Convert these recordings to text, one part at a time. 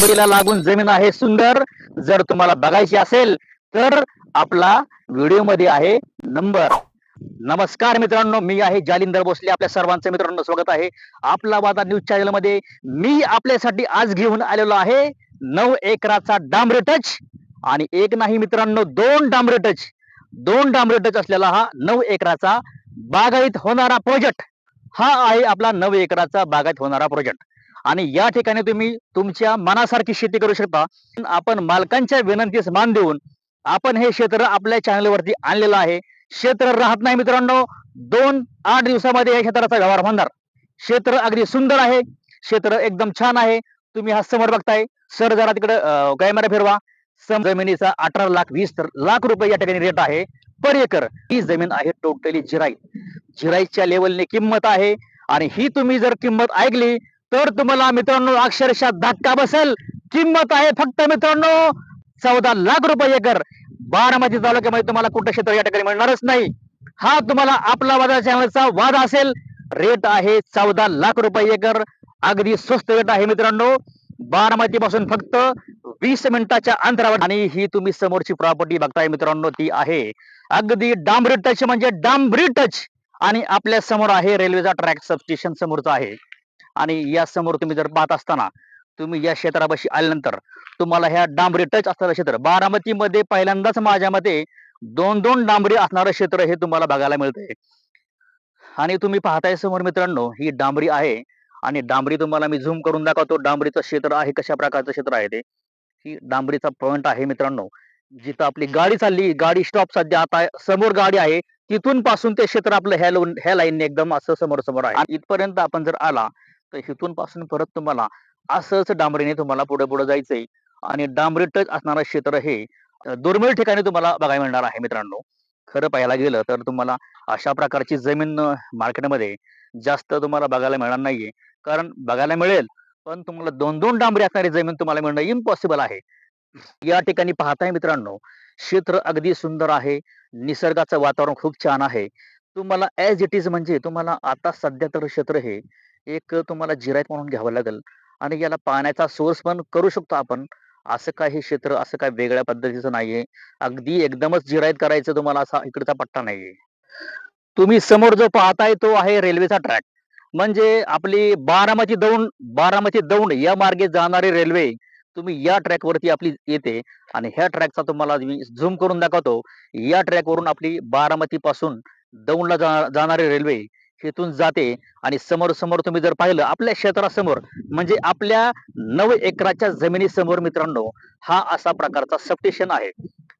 डांबरीला लागून जमीन आहे सुंदर. जर तुम्हाला बघायची असेल तर आपला व्हिडिओमध्ये आहे नंबर नमस्कार मित्रांनो मी आहे जालिंदर भोसले आपल्या सर्वांचं मित्रांनो स्वागत आहे. आपला वादा न्यूज चॅनलमध्ये मी आपल्यासाठी आज घेऊन आलेलो आहे नऊ एकराचा डांबरे टच आणि एक नाही मित्रांनो दोन डांबरे टच दोन डांबरे टच असलेला हा नऊ एकराचा बागायत होणारा प्रोजेक्ट हा आहे आपला नऊ एकराचा बागायत होणारा प्रोजेक्ट आणि या ठिकाणी तुम्ही तुमच्या मनासारखी शेती करू शकता. आपण मालकांच्या विनंतीस मान देऊन आपण हे क्षेत्र आपल्या चॅनलवरती आणलेलं आहे. क्षेत्र राहत नाही मित्रांनो. दोन आठ दिवसामध्ये या क्षेत्राचा व्यवहार होणार. क्षेत्र अगदी सुंदर आहे. क्षेत्र एकदम छान आहे. तुम्ही हा समोर बघताय. सर जरा तिकडे कॅमेरा फिरवा. सम जमिनीचा अठरा लाख वीस लाख रुपये या ठिकाणी रेट आहे. पर एकर ही जमीन आहे टोटली जिराई. जिराईच्या लेवलने किंमत आहे. आणि ही तुम्ही जर किंमत ऐकली तर तुम्हाला मित्रांनो अक्षरशः धक्का बसेल. किंमत आहे फक्त मित्रांनो चौदा लाख रुपये एकर. बारामती तालुक्यामध्ये तुम्हाला कुठं क्षेत्र या ठिकाणी मिळणारच नाही. हा तुम्हाला आपला वादाचा वाद असेल. रेट आहे चौदा लाख रुपये एकर. अगदी स्वस्त रेट आहे मित्रांनो. बारामती पासून फक्त वीस मिनिटाच्या अंतरावर. आणि ही तुम्ही समोरची प्रॉपर्टी बघताय मित्रांनो ती आहे. अगदी डांबरी टच म्हणजे डांबरी टच आणि आपल्यासमोर आहे रेल्वेचा ट्रॅक सबस्टेशन समोरचा आहे. आणि या समोर तुम्ही जर पाहत असताना तुम्ही या क्षेत्रापाशी आल्यानंतर तुम्हाला ह्या डांबरी टच असणारं क्षेत्र बारामतीमध्ये पहिल्यांदाच माझ्या मते दोन दोन डांबरी असणारं क्षेत्र हे तुम्हाला बघायला मिळतंय. आणि तुम्ही पाहताय समोर मित्रांनो ही डांबरी आहे आणि डांबरी तुम्हाला मी झूम करून दाखवतो. डांबरीचं क्षेत्र आहे कशा प्रकारचं क्षेत्र आहे ते. ही डांबरीचा पॉइंट आहे मित्रांनो. जिथं आपली गाडी चालली गाडी स्टॉप सध्या आता समोर गाडी आहे. तिथून पासून ते क्षेत्र आपलं ह्या लोन ह्या लाईनने एकदम असं समोर समोर आहे इथपर्यंत आपण जर आला तर हिथून पासून परत तुम्हाला असंच डांबरीने तुम्हाला पुढे पुढे जायचंय. आणि डांबरी टच असणारं क्षेत्र हे दुर्मिळ ठिकाणी तुम्हाला बघायला मिळणार आहे मित्रांनो. खरं पाहायला गेलं तर तुम्हाला अशा प्रकारची जमीन मार्केटमध्ये जास्त तुम्हाला बघायला मिळणार नाहीये. कारण बघायला मिळेल पण तुम्हाला दोन दोन डांबरी असणारी जमीन तुम्हाला मिळणं इम्पॉसिबल आहे. या ठिकाणी पाहताय मित्रांनो क्षेत्र अगदी सुंदर आहे. निसर्गाचं वातावरण खूप छान आहे. तुम्हाला ॲज इट इज म्हणजे तुम्हाला आता सध्या तर क्षेत्र हे एक तुम्हाला जिरायत म्हणून घ्यावं लागेल. आणि याला पाण्याचा सोर्स पण करू शकतो आपण. असं काही क्षेत्र असं काही वेगळ्या पद्धतीचं नाहीये. अगदी एकदमच जिरायत करायचं तुम्हाला असा इकडचा पट्टा नाहीये. तुम्ही समोर जो पाहताय तो आहे रेल्वेचा ट्रॅक म्हणजे आपली बारामती दौंड बारामती दौंड या मार्गे जाणारी रेल्वे तुम्ही या ट्रॅक वरती आपली येते. आणि ह्या ट्रॅकचा तुम्हाला मी झूम करून दाखवतो. या ट्रॅक वरून आपली बारामती पासून दौंडला जा, जाणारी रेल्वे शेतून जाते आणि समोर समोर तुम्ही जर पाहिलं आपल्या क्षेत्रासमोर म्हणजे आपल्या नऊ एकराच्या जमिनीसमोर मित्रांनो हा असा प्रकारचा सबस्टेशन आहे.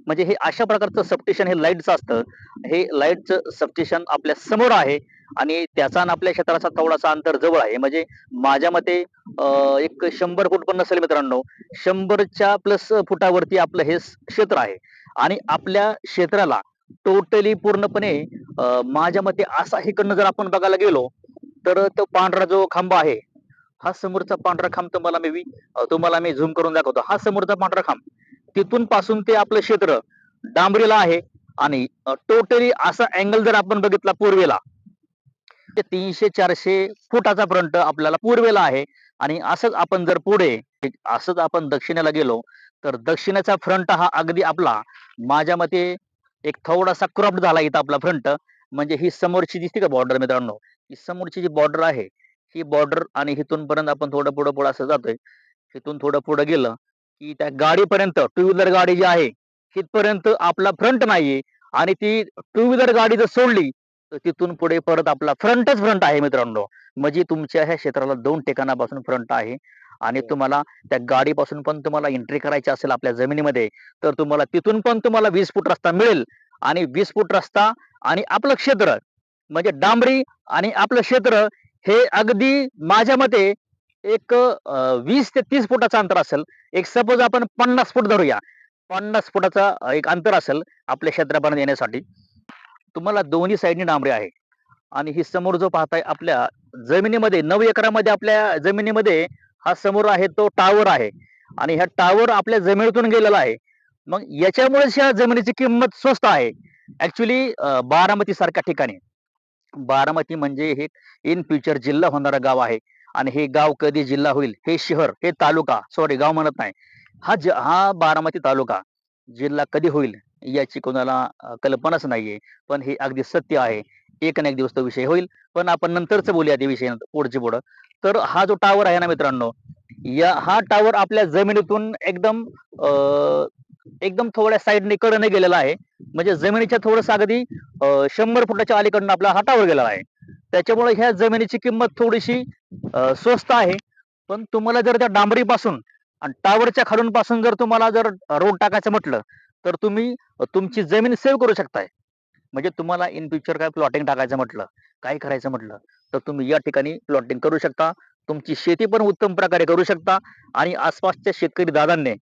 म्हणजे हे अशा प्रकारचं सबस्टेशन हे लाईटचं असतं. हे लाईटचं सबस्टेशन आपल्यासमोर आहे आणि त्याचा आणि आपल्या क्षेत्राचा थोडासा अंतर जवळ आहे. म्हणजे माझ्या मते एक शंभर फूट पण नसेल मित्रांनो शंभरच्या प्लस फुटावरती आपलं हे क्षेत्र आहे. आणि आपल्या क्षेत्राला टोटली पूर्णपणे माझ्या मते असा हिकडनं जर आपण बघायला गेलो तर तो पांढरा जो खांब आहे हा समोरचा पांढरा खांब तुम्हाला मी तुम्हाला मी झूम करून दाखवतो. हा समोरचा पांढरा खांब तिथून पासून ते आपलं क्षेत्र डांबरीला आहे आणि टोटली असा अँगल जर आपण बघितला पूर्वेला ते तीनशे चारशे फुटाचा फ्रंट आपल्याला पूर्वेला आहे आणि असंच आपण जर पुढे असंच आपण दक्षिणेला गेलो तर दक्षिणेचा फ्रंट हा अगदी आपला. माझ्या मते एक थोडासा क्रॉप्ड झाला इथं आपला फ्रंट म्हणजे ही समोरची दिसते का बॉर्डर मित्रांनो ही समोरची जी बॉर्डर आहे ही बॉर्डर आणि हिथून पर्यंत आपण थोडं पुढं पुढं असं जातोय. हिथून थोडं पुढं गेलं की त्या गाडीपर्यंत टू व्हीलर गाडी जी आहे तिथपर्यंत आपला फ्रंट नाहीये आणि ती टू व्हीलर गाडी जर सोडली तर तिथून पुढे परत आपला फ्रंटच फ्रंट आहे मित्रांनो. म्हणजे तुमच्या ह्या क्षेत्राला दोन ठिकाणापासून फ्रंट आहे. आणि तुम्हाला त्या गाडीपासून पण तुम्हाला एंट्री करायची असेल आपल्या जमिनीमध्ये तर तुम्हाला तिथून पण तुम्हाला वीस फूट रस्ता मिळेल. आणि वीस फूट रस्ता आणि आपलं क्षेत्र म्हणजे डांबरी आणि आपलं क्षेत्र हे अगदी माझ्या मते एक वीस ते तीस फुटाचं अंतर असेल. एक सपोज आपण पन्नास फूट धरूया. पन्नास फुटाचा एक अंतर असेल आपल्या क्षेत्रापर्यंत येण्यासाठी. तुम्हाला दोन्ही साईडनी डांबरी आहे. आणि ही समोर जो पाहताय आपल्या जमिनीमध्ये नऊ एकरामध्ये आपल्या जमिनीमध्ये हा समोर आहे तो टावर आहे. आणि ह्या टावर आपल्या जमिनीतून गेलेला आहे. मग याच्यामुळेच ह्या जमिनीची किंमत स्वस्त आहे. ऍक्च्युली बारामती सारख्या ठिकाणी. बारामती म्हणजे हे इन फ्युचर जिल्हा होणारं गाव आहे. आणि हे गाव कधी जिल्हा होईल हे शहर हे तालुका सॉरी गाव म्हणत नाही. हा ज हा बारामती तालुका जिल्हा कधी होईल याची कोणाला कल्पनाच नाहीये. पण हे अगदी सत्य आहे. एक ना एक दिवस तो विषय होईल. पण आपण नंतरच बोलूया त्या विषय पुढचे पुढं तर हा जो टावर आहे ना मित्रांनो या हा टावर आपल्या जमिनीतून एकदम एकदम थोड्या साईडने कडने गेलेला आहे. म्हणजे जमिनीच्या थोडस अगदी शंभर फुटाच्या अलीकडनं आपला हा टावर गेलेला आहे. त्याच्यामुळे ह्या जमिनीची किंमत थोडीशी स्वस्त आहे. पण तुम्हाला जर त्या डांबरी पासून आणि टावरच्या खालून पासून जर तुम्हाला जर रोड टाकायचं म्हटलं तर तुम्ही तुमची जमीन सेव्ह करू शकताय. म्हणजे तुम्हाला इन फ्युचर काय प्लॉटिंग टाकायचं म्हटलं काय करायचं म्हटलं? तर तुम्ही या ठिकाणी प्लॉटिंग करू शकता. तुमची शेती पण उत्तम प्रकारे करू शकता. आणि आसपासच्या शेतकरी दादांनी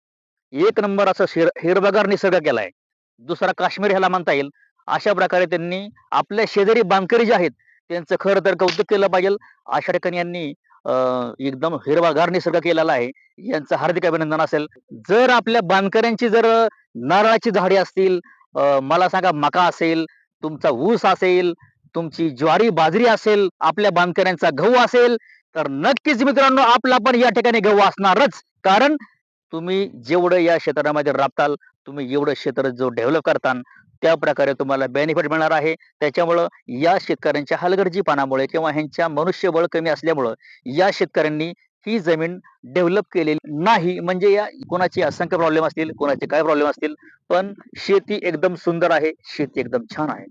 एक नंबर असं शिर हिरवगार निसर्ग केलाय. दुसरा काश्मीर ह्याला म्हणता येईल. अशा प्रकारे त्यांनी आपल्या शेजारी बांधकरी जे आहेत त्यांचं खरं तर कौतुक केलं पाहिजे. अशा ठिकाणी यांनी एकदम हिरवागार निसर्ग केलेला आहे. यांचं हार्दिक अभिनंदन असेल. जर आपल्या बांधकऱ्यांची जर नारळाची झाडे असतील मला सांगा मका असेल तुमचा ऊस असेल तुमची ज्वारी बाजरी असेल आपल्या बांधकऱ्यांचा गहू असेल तर नक्कीच मित्रांनो आपला पण या ठिकाणी गहू असणारच. कारण तुम्ही जेवढं या क्षेत्रामध्ये राबताल तुम्ही एवढं क्षेत्र जो डेव्हलप करताल त्या प्रकारे तुम्हाला बेनिफिट मिळणार आहे. त्याच्यामुळं या शेतकऱ्यांच्या हलगर्जीपणामुळे किंवा ह्यांच्या मनुष्यबळ कमी असल्यामुळं या शेतकऱ्यांनी ही जमीन डेव्हलप केलेली नाही. म्हणजे या कोणाचे असंख्य प्रॉब्लेम असतील कोणाचे काय प्रॉब्लेम असतील पण शेती एकदम सुंदर आहे शेती एकदम छान आहे.